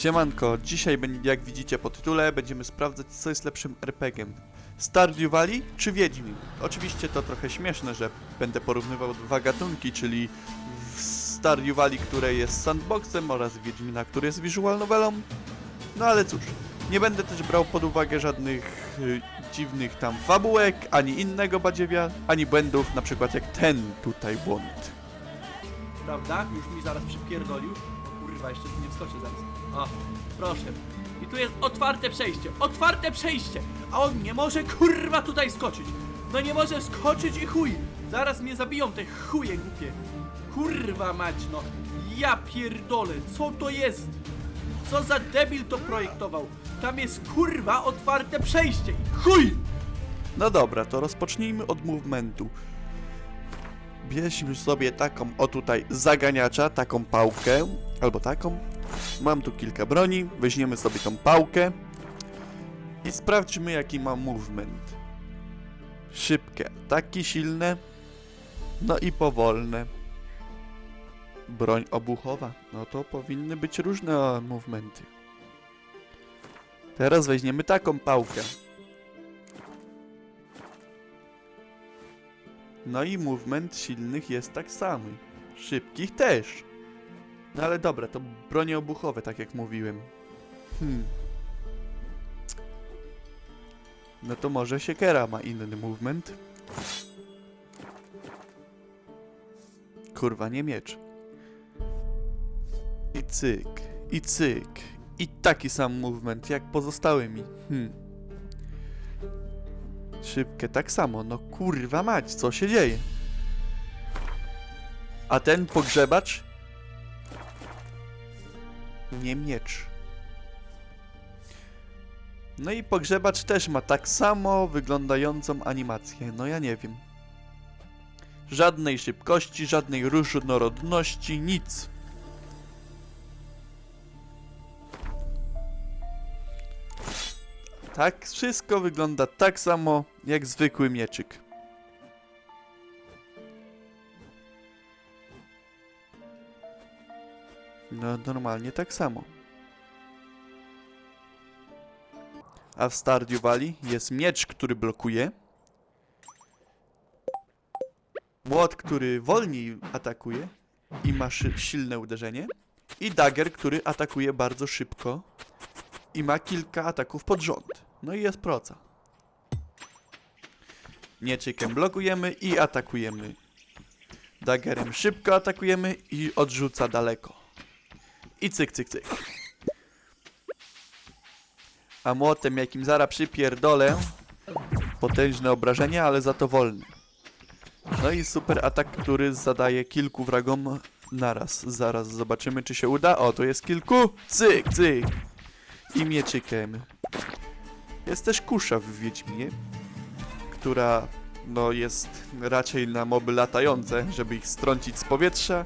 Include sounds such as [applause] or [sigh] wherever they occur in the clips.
Siemanko, dzisiaj jak widzicie po tytule będziemy sprawdzać co jest lepszym RPG-iem. Stardew Valley czy Wiedźmin? Oczywiście to trochę śmieszne, że będę porównywał dwa gatunki, czyli Stardew Valley, które jest sandboxem oraz Wiedźmina, który jest visual novelą. No ale cóż, nie będę też brał pod uwagę żadnych y, dziwnych tam fabułek, ani innego badziewia, ani błędów, na przykład jak ten tutaj błąd. Prawda? Już mi zaraz przypierdolił. Kurwa, jeszcze tu nie wskoczę zaraz. O, proszę. I tu jest otwarte przejście, otwarte przejście! A on nie może kurwa tutaj skoczyć! No nie może skoczyć i chuj! Zaraz mnie zabiją te chuje głupie! Kurwa mać no! Ja pierdolę, co to jest? Co za debil to projektował? Tam jest kurwa otwarte przejście chuj! No dobra, to rozpocznijmy od movementu. Bierzmy sobie taką, o tutaj, zaganiacza, taką pałkę, albo taką. Mam tu kilka broni, weźmiemy sobie tą pałkę i sprawdźmy jaki ma movement. Szybkie, ataki silne, no i powolne. Broń obuchowa, no to powinny być różne movementy. Teraz weźmiemy taką pałkę. No i movement silnych jest tak samy. Szybkich też. No ale dobra, to bronie obuchowe, tak jak mówiłem. Hmm. No to może siekiera ma inny movement. Kurwa, nie miecz. I cyk, i cyk. I taki sam movement jak pozostałymi. Hmm. Szybkie tak samo, no kurwa mać, co się dzieje? A ten pogrzebacz? Nie miecz. No i pogrzebacz też ma tak samo wyglądającą animację, no ja nie wiem. Żadnej szybkości, żadnej różnorodności, nic. Tak, wszystko wygląda tak samo jak zwykły mieczyk. No, normalnie tak samo. A w Stardew Valley jest miecz, który blokuje. Młot, który wolniej atakuje i ma silne uderzenie. I dagger, który atakuje bardzo szybko i ma kilka ataków pod rząd. No i jest proca. Mieczykiem blokujemy i atakujemy. Daggerem szybko atakujemy i odrzuca daleko. I cyk, cyk, cyk. A młotem jakim zara przypierdolę potężne obrażenia, ale za to wolny. No i super atak, który zadaje kilku wragom naraz. Zaraz zobaczymy czy się uda. O, to jest kilku. Cyk, cyk i mieczykiem. Jest też kusza w Wiedźminie, która no jest raczej na moby latające, żeby ich strącić z powietrza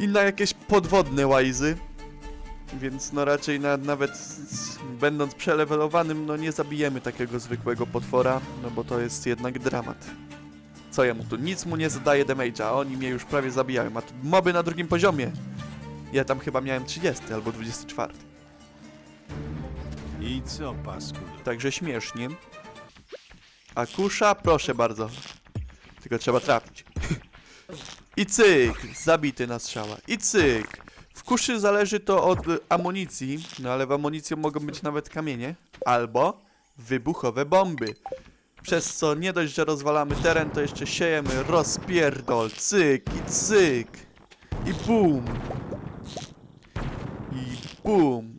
i na jakieś podwodne łajzy. Więc no raczej na, nawet s- będąc przelewelowanym, no nie zabijemy takiego zwykłego potwora, no bo to jest jednak dramat. Co ja mu tu? Nic mu nie zadaje damage'a, a oni mnie już prawie zabijają, a tu moby na drugim poziomie. Ja tam chyba miałem 30 albo 24. I co, pasku? Także śmiesznie. A kusza, proszę bardzo. Tylko trzeba trafić. [laughs] I cyk! Zabity na strzała. I cyk! W kuszy zależy to od amunicji, no ale w amunicji mogą być nawet kamienie. Albo wybuchowe bomby. Przez co nie dość, że rozwalamy teren, to jeszcze siejemy rozpierdol. Cyk i cyk. I bum. I bum.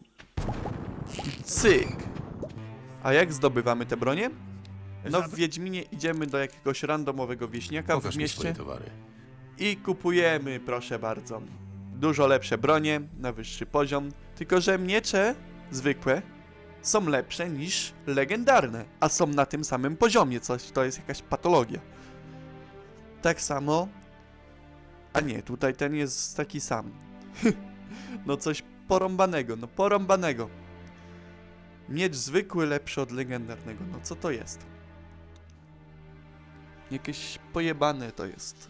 Cyk. A jak zdobywamy te bronie? No w Wiedźminie idziemy do jakiegoś randomowego wieśniaka Pokaż w mi swoje mieście towary. i kupujemy, proszę bardzo. Dużo lepsze bronie, na wyższy poziom, tylko że miecze zwykłe są lepsze niż legendarne, a są na tym samym poziomie, coś to jest jakaś patologia. Tak samo, a nie, tutaj ten jest taki sam. [laughs] no coś porąbanego, no porąbanego. Miecz zwykły lepszy od legendarnego, no co to jest? Jakieś pojebane to jest.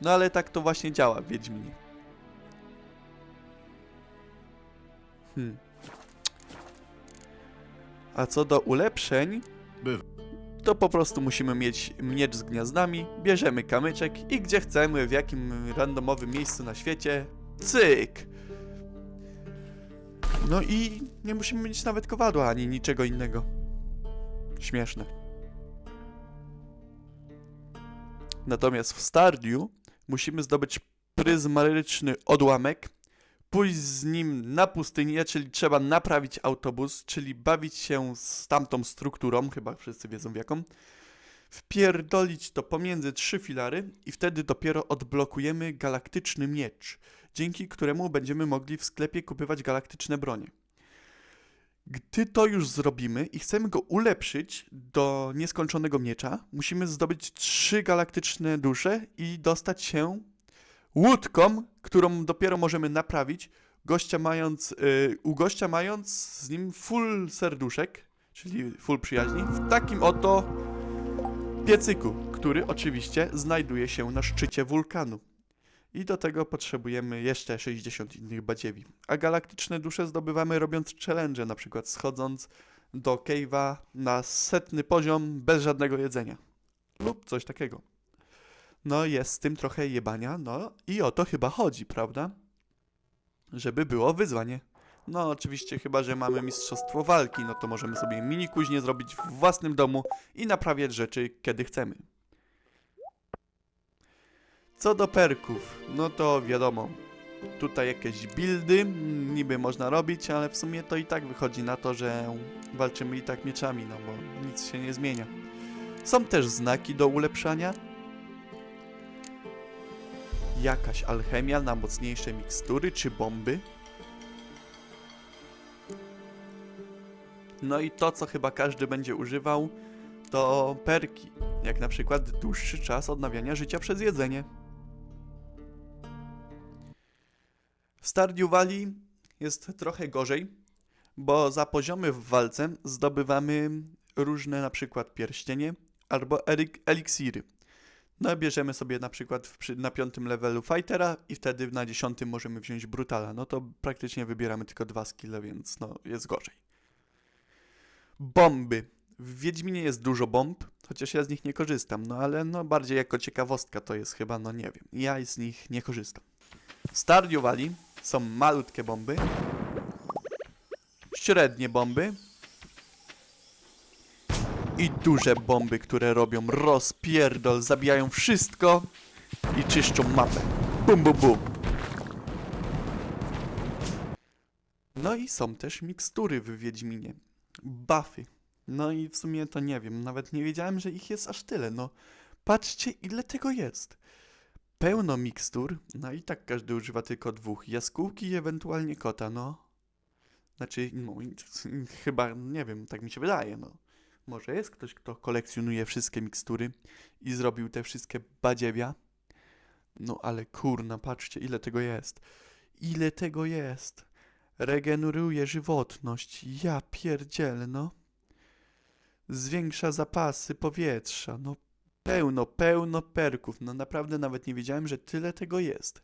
No ale tak to właśnie działa w Wiedźminie. Hmm. A co do ulepszeń, to po prostu musimy mieć miecz z gniazdami, bierzemy kamyczek i gdzie chcemy, w jakim randomowym miejscu na świecie, cyk! No i nie musimy mieć nawet kowadła ani niczego innego. Śmieszne. Natomiast w Stardew musimy zdobyć pryzmaryczny odłamek, pójść z nim na pustynię, czyli trzeba naprawić autobus, czyli bawić się z tamtą strukturą, chyba wszyscy wiedzą w jaką, wpierdolić to pomiędzy trzy filary i wtedy dopiero odblokujemy galaktyczny miecz, dzięki któremu będziemy mogli w sklepie kupywać galaktyczne bronie. Gdy to już zrobimy i chcemy go ulepszyć do nieskończonego miecza, musimy zdobyć trzy galaktyczne dusze i dostać się łódką, którą dopiero możemy naprawić, gościa mając, y, u gościa mając z nim full serduszek, czyli full przyjaźni, w takim oto piecyku, który oczywiście znajduje się na szczycie wulkanu. I do tego potrzebujemy jeszcze 60 innych badziewi. A galaktyczne dusze zdobywamy robiąc challenge, na przykład schodząc do cave'a na setny poziom bez żadnego jedzenia. Lub coś takiego. No jest z tym trochę jebania, no i o to chyba chodzi, prawda? Żeby było wyzwanie. No oczywiście chyba, że mamy mistrzostwo walki, no to możemy sobie mini kuźnię zrobić w własnym domu i naprawiać rzeczy kiedy chcemy. Co do perków, no to wiadomo, tutaj jakieś buildy niby można robić, ale w sumie to i tak wychodzi na to, że walczymy i tak mieczami, no bo nic się nie zmienia. Są też znaki do ulepszania, jakaś alchemia na mocniejsze mikstury czy bomby. No i to, co chyba każdy będzie używał, to perki, jak na przykład dłuższy czas odnawiania życia przez jedzenie. Stardew Valley jest trochę gorzej, bo za poziomy w walce zdobywamy różne na przykład pierścienie albo eliksiry. No bierzemy sobie na przykład w, na piątym levelu fightera i wtedy na dziesiątym możemy wziąć brutala. No to praktycznie wybieramy tylko dwa skille, więc no jest gorzej. Bomby. W Wiedźminie jest dużo bomb, chociaż ja z nich nie korzystam, no ale no bardziej jako ciekawostka to jest chyba, no nie wiem. Ja z nich nie korzystam. Stardew Valley są malutkie bomby, średnie bomby i duże bomby, które robią rozpierdol, zabijają wszystko i czyszczą mapę. Bum, bum, bum. No i są też mikstury w Wiedźminie. Buffy. No i w sumie to nie wiem, nawet nie wiedziałem, że ich jest aż tyle. No, patrzcie ile tego jest. Pełno mikstur, no i tak każdy używa tylko dwóch. Jaskółki i ewentualnie kota, no. Znaczy, no, [laughs] chyba, nie wiem, tak mi się wydaje, no. Może jest ktoś, kto kolekcjonuje wszystkie mikstury i zrobił te wszystkie badziewia. No ale kurna, patrzcie ile tego jest. Ile tego jest. Regeneruje żywotność. Ja pierdzielę, no. Zwiększa zapasy powietrza. No pełno, pełno perków. No naprawdę nawet nie wiedziałem, że tyle tego jest.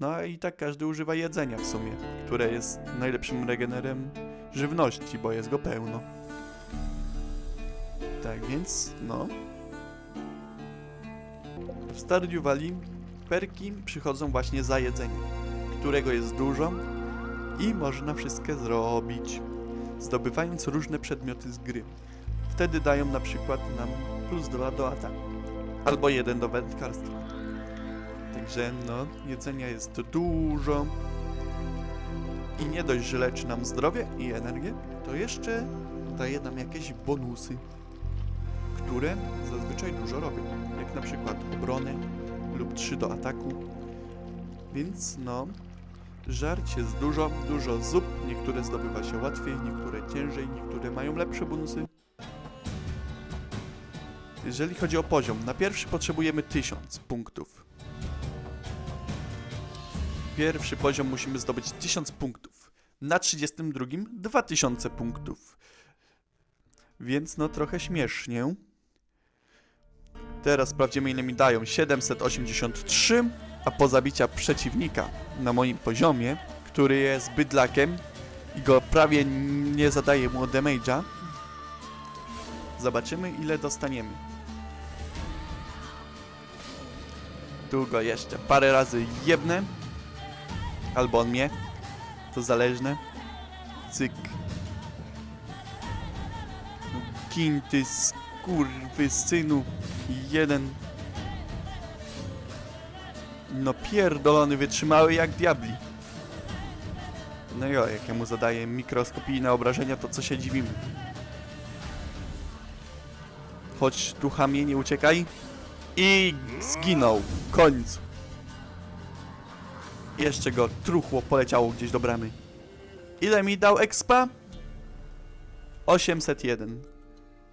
No i tak każdy używa jedzenia w sumie, które jest najlepszym regenerem żywności, bo jest go pełno. Tak więc, no. W Stardew Valley perki przychodzą właśnie za jedzenie, którego jest dużo i można wszystkie zrobić, zdobywając różne przedmioty z gry. Wtedy dają na przykład nam plus 2 do ataku, albo 1 do wędkarstwa. Także no, jedzenia jest dużo i nie dość, że leczy nam zdrowie i energię, to jeszcze daje nam jakieś bonusy które zazwyczaj dużo robią, jak na przykład obronę lub 3 do ataku. Więc no, żarć jest dużo, dużo zup, niektóre zdobywa się łatwiej, niektóre ciężej, niektóre mają lepsze bonusy. Jeżeli chodzi o poziom, na pierwszy potrzebujemy 1000 punktów. Pierwszy poziom musimy zdobyć 1000 punktów. Na 32 2000 punktów. Więc no trochę śmiesznie. Teraz sprawdzimy ile mi dają. 783, a po zabicia przeciwnika na moim poziomie, który jest bydlakiem, i go prawie nie zadaje mu damage'a. Zobaczymy ile dostaniemy. Tu go jeszcze parę razy jebnę. Albo on mnie. To zależne. Cyk. No, Kin ty skurwy synu. Jeden. No pierdolony wytrzymały jak diabli. No jo, jak ja mu zadaję mikroskopijne obrażenia, to co się dziwimy. Chodź tu chamie, nie uciekaj. I zginął. Końcu. Jeszcze go truchło poleciało gdzieś do bramy. Ile mi dał expa? 801.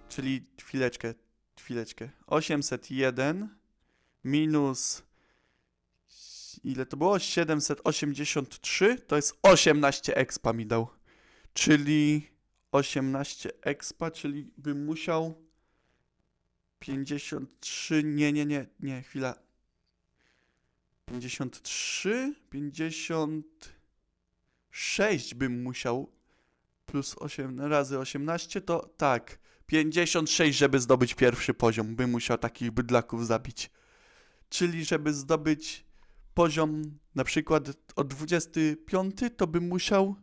Czyli chwileczkę, chwileczkę. 801 minus ile to było? 783 to jest 18 expa mi dał. Czyli 18 expa, czyli bym musiał 53, nie, nie, nie, nie, chwila. 53, 56 bym musiał plus 8 razy 18 to tak. 56, żeby zdobyć pierwszy poziom, bym musiał takich bydlaków zabić. Czyli żeby zdobyć poziom na przykład od 25, to bym musiał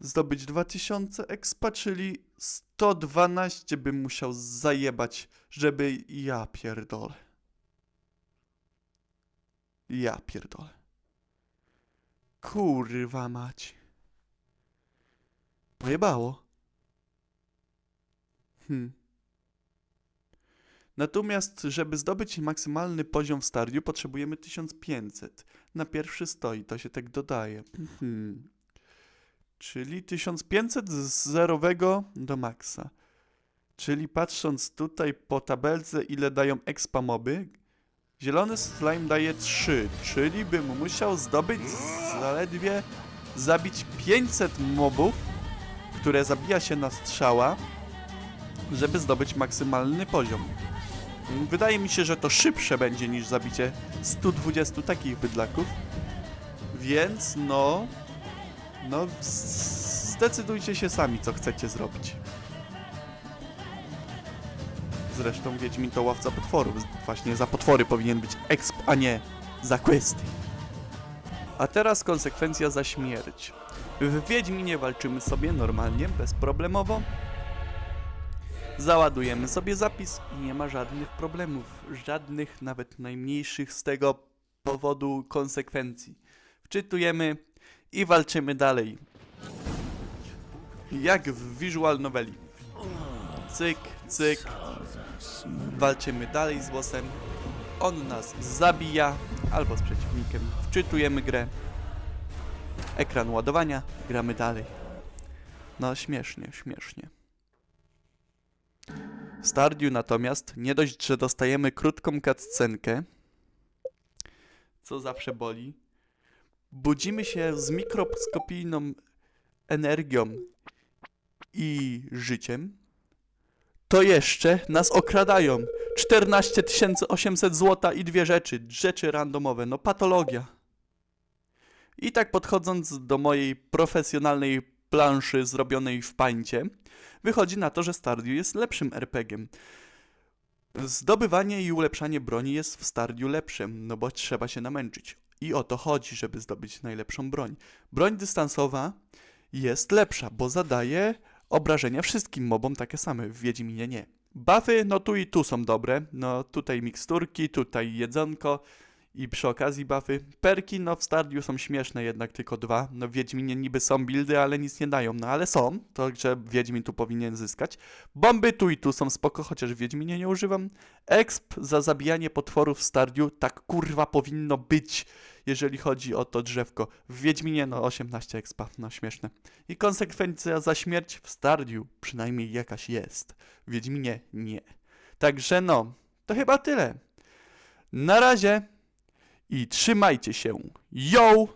zdobyć 2000 expa, czyli 112 bym musiał zajebać, żeby ja pierdolę. Ja pierdolę. Kurwa mać. Pojebało. Hmm. Natomiast, żeby zdobyć maksymalny poziom w Stardiu, potrzebujemy 1500. Na pierwszy stoi, to się tak dodaje. Hmm. Czyli 1500 z zerowego do maksa. Czyli patrząc tutaj po tabelce, ile dają expa moby, zielony slime daje 3, czyli bym musiał zdobyć zaledwie zabić 500 mobów, które zabija się na strzała, żeby zdobyć maksymalny poziom. Wydaje mi się, że to szybsze będzie niż zabicie 120 takich bydlaków, więc no, no zdecydujcie się sami, co chcecie zrobić. Zresztą Wiedźmin to łowca potworów. Właśnie za potwory powinien być exp, a nie za questy. A teraz konsekwencja za śmierć. W Wiedźminie walczymy sobie normalnie, bezproblemowo. Załadujemy sobie zapis i nie ma żadnych problemów. Żadnych, nawet najmniejszych z tego powodu konsekwencji. Wczytujemy i walczymy dalej. Jak w visual noveli. Cyk, cyk. Walczymy dalej z bossem. On nas zabija albo z przeciwnikiem. Wczytujemy grę. Ekran ładowania. Gramy dalej. No śmiesznie, śmiesznie. W Stardew natomiast nie dość, że dostajemy krótką cutscenkę, co zawsze boli, budzimy się z mikroskopijną energią i życiem, to jeszcze nas okradają. 14 800 złota i dwie rzeczy, rzeczy randomowe, no patologia. I tak podchodząc do mojej profesjonalnej planszy zrobionej w pańcie, wychodzi na to, że Stardew jest lepszym RPG-iem. Zdobywanie i ulepszanie broni jest w Stardew lepsze, no bo trzeba się namęczyć. I o to chodzi, żeby zdobyć najlepszą broń. Broń dystansowa jest lepsza, bo zadaje obrażenia wszystkim mobom takie same, w Wiedźminie nie. Buffy, no tu i tu są dobre, no tutaj miksturki, tutaj jedzonko i przy okazji buffy. Perki, no w Stardew są śmieszne jednak tylko dwa, no w Wiedźminie niby są buildy, ale nic nie dają, no ale są, to że Wiedźmin tu powinien zyskać. Bomby tu i tu są spoko, chociaż w Wiedźminie nie używam. Exp za zabijanie potworów w Stardew, tak kurwa powinno być, jeżeli chodzi o to drzewko. W Wiedźminie no 18 expa, no śmieszne. I konsekwencja za śmierć w Stardew przynajmniej jakaś jest. W Wiedźminie nie. Także no, to chyba tyle. Na razie i trzymajcie się. Yo!